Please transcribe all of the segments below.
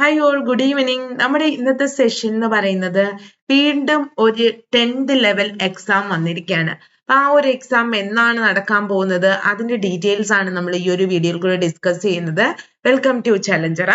Hi all good evening നമ്മുടെ ഇന്നത്തെ session എന്ന് പറയുന്നത് വീണ്ടും ഒരു ടെൻത്ത് ലെവൽ എക്സാം വന്നിരിക്കുകയാണ്. അപ്പൊ ആ ഒരു എക്സാം എന്നാണ് നടക്കാൻ പോകുന്നത്? അതിന്റെ ഡീറ്റെയിൽസ് ആണ് നമ്മൾ ഈ ഒരു വീഡിയോയിൽ കൂടെ ഡിസ്കസ് ചെയ്യുന്നത്. വെൽക്കം ടു ചലഞ്ചർ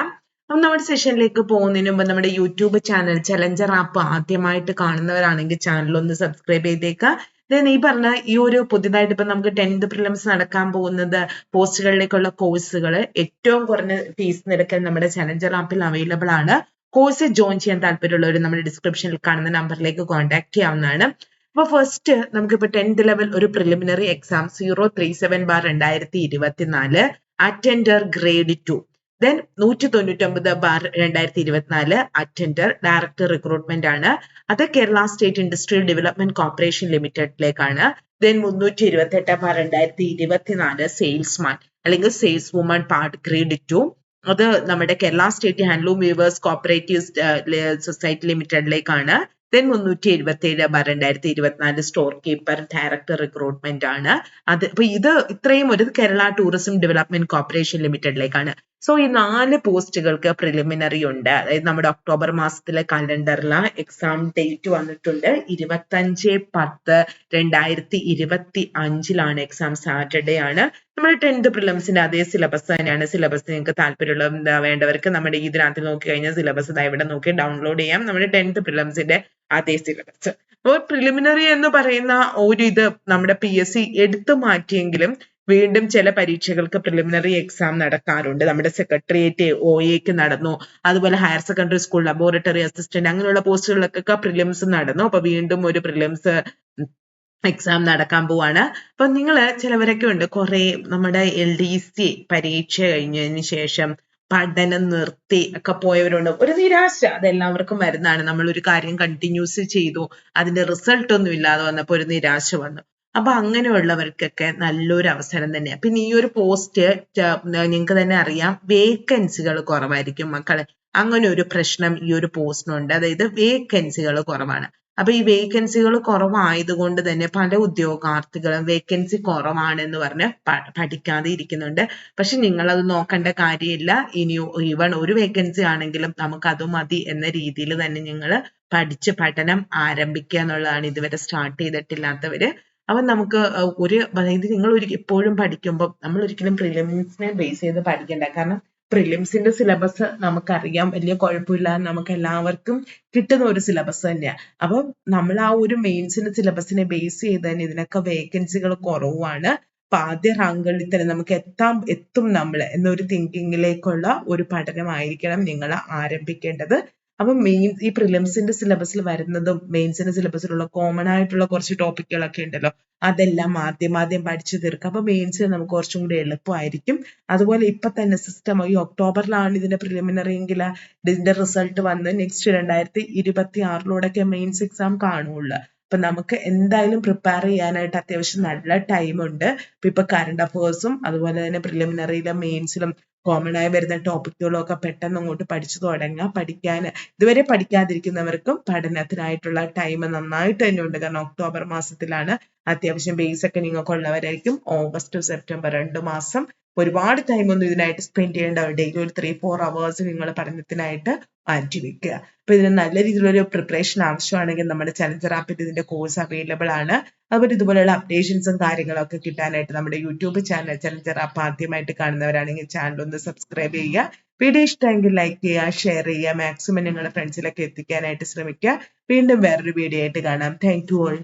അപ്പം നമ്മുടെ സെഷനിലേക്ക് പോകുന്നതിന് മുമ്പ് നമ്മുടെ യൂട്യൂബ് ചാനൽ ചലഞ്ചർ ആപ്പ് ആദ്യമായിട്ട് കാണുന്നവരാണെങ്കിൽ ചാനൽ ഒന്ന് സബ്സ്ക്രൈബ് ചെയ്തേക്കുക ദെൻ ഈ പറഞ്ഞ ഈ ഒരു പുതിയതായിട്ട് ഇപ്പൊ നമുക്ക് ടെൻത്ത് പ്രിലിംസ് നടക്കാൻ പോകുന്നത് പോസ്റ്റുകളിലേക്കുള്ള കോഴ്സുകൾ ഏറ്റവും കുറഞ്ഞ ഫീസ് നിരക്കിൽ നമ്മുടെ ചലഞ്ചർ ആപ്പിൽ അവൈലബിൾ ആണ്. കോഴ്സ് ജോയിൻ ചെയ്യാൻ താല്പര്യമുള്ളവർ നമ്മുടെ ഡിസ്ക്രിപ്ഷനിൽ കാണുന്ന നമ്പറിലേക്ക് കോൺടാക്ട് ചെയ്യാവുന്നതാണ്. അപ്പൊ ഫസ്റ്റ് നമുക്കിപ്പോൾ ടെൻത്ത് ലെവൽ ഒരു preliminary exam zero three seven bar രണ്ടായിരത്തി ഇരുപത്തിനാല് അറ്റൻഡർ ഗ്രേഡ് ടു ദെൻ നൂറ്റി തൊണ്ണൂറ്റൊമ്പത് ബാർ രണ്ടായിരത്തി ഇരുപത്തിനാല് അറ്റൻഡർ ഡയറക്ടർ റിക്രൂട്ട്മെന്റ് ആണ്. അത് Kerala state industrial development corporation ലിമിറ്റഡിലേക്കാണ്. Then മുന്നൂറ്റി ഇരുപത്തി എട്ട് ബാർ രണ്ടായിരത്തി ഇരുപത്തിനാല് സെയിൽസ്മാൻ അല്ലെങ്കിൽ sales woman part grade two അത് നമ്മുടെ Kerala state handloom weavers cooperative society ലിമിറ്റഡിലേക്കാണ്. Then മുന്നൂറ്റി എഴുപത്തി ഏഴ് ബാർ രണ്ടായിരത്തി ഇരുപത്തിനാല് സ്റ്റോർ കീപ്പർ ഡയറക്ടർ റിക്രൂട്ട്മെന്റ് ആണ്. അത് അപ്പൊ ഇത് ഇത്രയും ഒരു കേരള ടൂറിസം ഡെവലപ്മെന്റ് കോർപ്പറേഷൻ ലിമിറ്റഡിലേക്കാണ്. സോ ഈ നാല് പോസ്റ്റുകൾക്ക് പ്രിലിമിനറി ഉണ്ട്. അതായത് നമ്മുടെ ഒക്ടോബർ മാസത്തിലെ കലണ്ടറിൽ എക്സാം ഡേറ്റ് വന്നിട്ടുണ്ട്. ഇരുപത്തഞ്ച് പത്ത് രണ്ടായിരത്തി ഇരുപത്തി അഞ്ചിലാണ് എക്സാം സാറ്റർഡേ ആണ് നമ്മുടെ ടെൻത്ത് പ്രിലിംസിന്റെ അതേ സിലബസ് തന്നെയാണ്. സിലബസ് നിങ്ങൾക്ക് താല്പര്യമുള്ള വേണ്ടവർക്ക് നമ്മുടെ ഇതിനകത്ത് നോക്കി കഴിഞ്ഞാൽ സിലബസ് ഇതാ ഇവിടെ നോക്കി ഡൗൺലോഡ് ചെയ്യാം. നമ്മുടെ ടെൻത്ത് പ്രിലിംസിന്റെ അതേ സിലബസ് അപ്പോൾ പ്രിലിമിനറി എന്ന് പറയുന്ന ഒരു ഇത് നമ്മുടെ പി എസ് സി എടുത്തു മാറ്റിയെങ്കിലും വീണ്ടും ചില പരീക്ഷകൾക്ക് പ്രിലിമിനറി എക്സാം നടക്കാറുണ്ട്. നമ്മുടെ സെക്രട്ടേറിയറ്റ് ഒ എക്ക് നടന്നു. അതുപോലെ higher secondary school laboratory assistant അങ്ങനെയുള്ള പോസ്റ്റുകളിലൊക്കെ പ്രിലിംസ് നടന്നു. അപ്പൊ വീണ്ടും ഒരു പ്രിലിംസ് എക്സാം നടക്കാൻ പോവാണ്. അപ്പൊ നിങ്ങൾ ചിലവരൊക്കെ ഉണ്ട്. കുറെ നമ്മുടെ എൽ ഡി സി പരീക്ഷ കഴിഞ്ഞതിന് ശേഷം പഠനം നിർത്തി ഒക്കെ പോയവരുണ്ട്. ഒരു നിരാശ. അതെല്ലാവർക്കും വരുന്നതാണ്. നമ്മൾ ഒരു കാര്യം കണ്ടിന്യൂസ് ചെയ്തു. അതിന്റെ റിസൾട്ട് ഒന്നും ഇല്ലാതെ വന്നപ്പോൾ ഒരു നിരാശ വന്നു. അപ്പൊ അങ്ങനെയുള്ളവർക്കൊക്കെ നല്ലൊരു അവസരം തന്നെയാണ് പിന്നെ ഈ ഒരു പോസ്റ്റ് നിങ്ങൾക്ക് തന്നെ അറിയാം വേക്കൻസികൾ കുറവായിരിക്കും മക്കളെ. അങ്ങനെ ഒരു പ്രശ്നം ഈ ഒരു പോസ്റ്റിനുണ്ട്. അതായത് വേക്കൻസികൾ കുറവാണ്. അപ്പൊ ഈ വേക്കൻസികൾ കുറവായതുകൊണ്ട് തന്നെ പല ഉദ്യോഗാർത്ഥികളും വേക്കൻസി കുറവാണെന്ന് പറഞ്ഞ് പഠിക്കാതെ ഇരിക്കുന്നുണ്ട്. പക്ഷെ നിങ്ങൾ അത് നോക്കേണ്ട കാര്യമില്ല. ഇനി ഈവൺ ഒരു വേക്കൻസി ആണെങ്കിലും നമുക്ക് അത് മതി എന്ന രീതിയിൽ തന്നെ നിങ്ങൾ പഠിച്ച് പഠനം ആരംഭിക്കുക എന്നുള്ളതാണ് ഇതുവരെ സ്റ്റാർട്ട് ചെയ്തിട്ടില്ലാത്തവര്. അപ്പൊ നമുക്ക് ഒരു ഇത് നിങ്ങൾ ഒരു എപ്പോഴും പഠിക്കുമ്പോൾ നമ്മൾ ഒരിക്കലും പ്രിലിംസിനെ ബേസ് ചെയ്ത് പഠിക്കണ്ട. കാരണം പ്രിലിംസിന്റെ സിലബസ് നമുക്കറിയാം. വലിയ കുഴപ്പമില്ല. നമുക്ക് എല്ലാവർക്കും കിട്ടുന്ന ഒരു സിലബസ് തന്നെയാണ് അപ്പൊ നമ്മൾ ആ ഒരു മെയിൻസിന്റെ സിലബസിനെ ബേസ് ചെയ്ത് തന്നെ ഇതിനൊക്കെ വേക്കൻസികൾ കുറവാണ്. അപ്പൊ ആദ്യ റാങ്കുകളിൽ തന്നെ നമുക്ക് എത്താം എത്തും നമ്മൾ എന്നൊരു തിങ്കിങ്ങിലേക്കുള്ള ഒരു പഠനമായിരിക്കണം നിങ്ങൾ ആരംഭിക്കേണ്ടത്. അപ്പൊ മെയിൻ ഈ പ്രിലിംസിന്റെ സിലബസിൽ വരുന്നതും മെയിൻസിന്റെ സിലബസിലുള്ള കോമൺ ആയിട്ടുള്ള കുറച്ച് ടോപ്പിക്കുകളൊക്കെ ഉണ്ടല്ലോ. അതെല്ലാം ആദ്യം ആദ്യം പഠിച്ചു തീർക്കുക. അപ്പൊ മെയിൻസിന് നമുക്ക് കുറച്ചും കൂടി എളുപ്പമായിരിക്കും. അതുപോലെ ഇപ്പൊ തന്നെ സിസ്റ്റം ഈ ഒക്ടോബറിലാണ് ഇതിന്റെ പ്രിലിമിനറി എങ്കിൽ ഇതിന്റെ റിസൾട്ട് വന്ന് നെക്സ്റ്റ് രണ്ടായിരത്തി ഇരുപത്തി ആറിലൂടെയൊക്കെ മെയിൻസ് എക്സാം കാണുള്ളൂ അപ്പൊ നമുക്ക് എന്തായാലും പ്രിപ്പയർ ചെയ്യാനായിട്ട് അത്യാവശ്യം നല്ല ടൈം ഉണ്ട്. ഇപ്പൊ കറണ്ട് അഫേഴ്സും അതുപോലെ തന്നെ പ്രിലിമിനറിയിലും മെയിൻസിലും കോമൺ ആയി വരുന്ന ടോപ്പിക്കുകളും ഒക്കെ പെട്ടെന്ന് അങ്ങോട്ട് പഠിച്ചു തുടങ്ങുക പഠിക്കാൻ ഇതുവരെ പഠിക്കാതിരിക്കുന്നവർക്കും പഠനത്തിനായിട്ടുള്ള ടൈം നന്നായിട്ട് തന്നെ ഉണ്ട്. കാരണം ഒക്ടോബർ മാസത്തിലാണ് അത്യാവശ്യം ബേസ് ഒക്കെ നിങ്ങൾക്കുള്ളവരായിരിക്കും. ഓഗസ്റ്റ് സെപ്റ്റംബർ രണ്ട് മാസം ഒരുപാട് ടൈം ഒന്നും ഇതിനായിട്ട് സ്പെൻഡ് ചെയ്യേണ്ട ഡെയിലി ഒരു ത്രീ ഫോർ അവേഴ്സ് നിങ്ങൾ പഠനത്തിനായിട്ട് മാറ്റി വെക്കുക. അപ്പൊ ഇതിന് നല്ല രീതിയിലൊരു പ്രിപ്പറേഷൻ ആവശ്യമാണെങ്കിൽ നമ്മുടെ ചലഞ്ചർ ആപ്പിൽ ഇതിന്റെ കോഴ്സ് അവൈലബിൾ ആണ്. അതുപോലെ ഇതുപോലെയുള്ള അപ്ഡേഷൻസും കാര്യങ്ങളൊക്കെ കിട്ടാനായിട്ട് നമ്മുടെ യൂട്യൂബ് ചാനൽ ചലഞ്ചർ ആപ്പ് ആദ്യമായിട്ട് കാണുന്നവരാണെങ്കിൽ ചാനൽ ഒന്ന് സബ്സ്ക്രൈബ് ചെയ്യുക. വീഡിയോ ഇഷ്ടമെങ്കിൽ ലൈക്ക് ചെയ്യുക ഷെയർ ചെയ്യുക മാക്സിമം നിങ്ങളുടെ ഫ്രണ്ട്സിലൊക്കെ എത്തിക്കാനായിട്ട് ശ്രമിക്കുക. വീണ്ടും വേറൊരു വീഡിയോ ആയിട്ട് കാണാം. Thank you all